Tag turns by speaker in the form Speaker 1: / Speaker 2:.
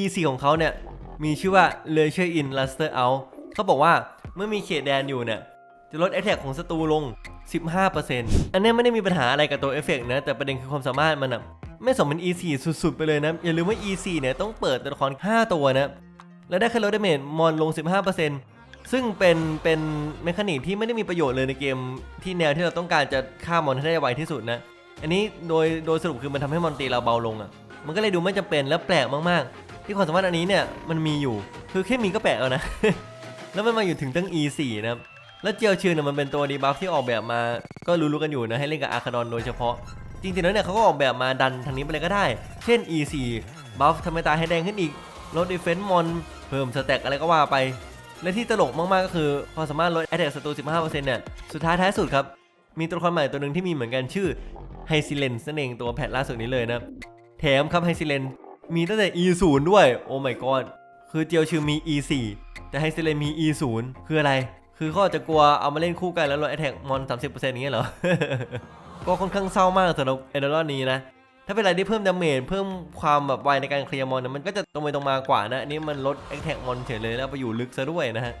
Speaker 1: E4 ของเขาเนี่ยมีชื่อว่า l e i s u r e in Luster Out เขาบอกว่าเมื่อมีเขตแดนอยู่เนี่ยจะลด Attack ของศัตรูลง 15%อันนี้ไม่ได้มีปัญหาอะไรกับตัวเอฟเฟกต์นะ แต่ประเด็นคือความสามารถมันอะไม่สมเป็น E4 สุดๆ ไปเลยนะ อย่าลืมว่า E4 เนี่ยต้องเปิดตัวละคร 5 ตัวนะ แล้วได้แค่ลดดาเมจมอนลง 15%ซึ่งเป็นเป็นเมคานิกที่ไม่ได้มีประโยชน์เลยในเกมที่แนวที่เราต้องการจะฆ่ามอนให้ได้ไวที่สุดนะ อันนี้โดยโดยสรุปคือมันทำให้มอนตีเราเบาลงอะ่ะมันก็เลยดูไม่จำเป็นและแปลกมากๆ ที่ความสามารถอันนี้เนี่ยมันมีอยู่คือแค่มีก็แปลกแล้วนะ แล้วมันมาอยู่ถึงตั้ง E4 นะครับแล้วเจียวชื่อเนี่ยมันเป็นตัวดีบัฟที่ออกแบบมา ก็รู้ๆกันอยู่นะให้เล่นกับอาคาดอนโดยเฉพาะ จริงๆแล้วเนี่ยเขาก็ออกแบบมาดันทางนี้ไปเลยก็ได้ เช่น E4 บัฟทำให้ตาให้แดงขึ้นอีกลดดีเฟนส์มอนเพิ่มสแต็กอะไรก็ว่าไป และที่ตลกมากๆก็คือความสามารถลด Attack ศัตรู 15%เนี่ยสุดท้ายท้ายสุดครับมีตัวละครใหม่ตัวหนึ่งที่มีเหมือนกันชื่อไฮซิเลนนั่นเองตัวแพทล่าสุดนี้เลยนะแถมครับไฮซิเลน มีตั้งแต่ E0 ด้วย โอ้ my god คือเจียวชื่อมี E4 แต่ไฮซิเลมี E0 คืออะไร คือเขาอาจจะกลัวเอามาเล่นคู่กันแล้วลด Attack มอน 30%อย่างเงี้ยเหรอ ก็ค่อนข้างเศร้ามากสำหรับเอเดอรอนนี้นะ ถ้าเป็นอะไรที่เพิ่มดาเมจเพิ่มความแบบไวในการเคลียร์มอนนะมันก็จะตรงไปตรงมากว่านะ อันนี้มันลดแอคแท็กมอนเฉยเลยแล้วไปอยู่ลึกซะด้วยนะฮะ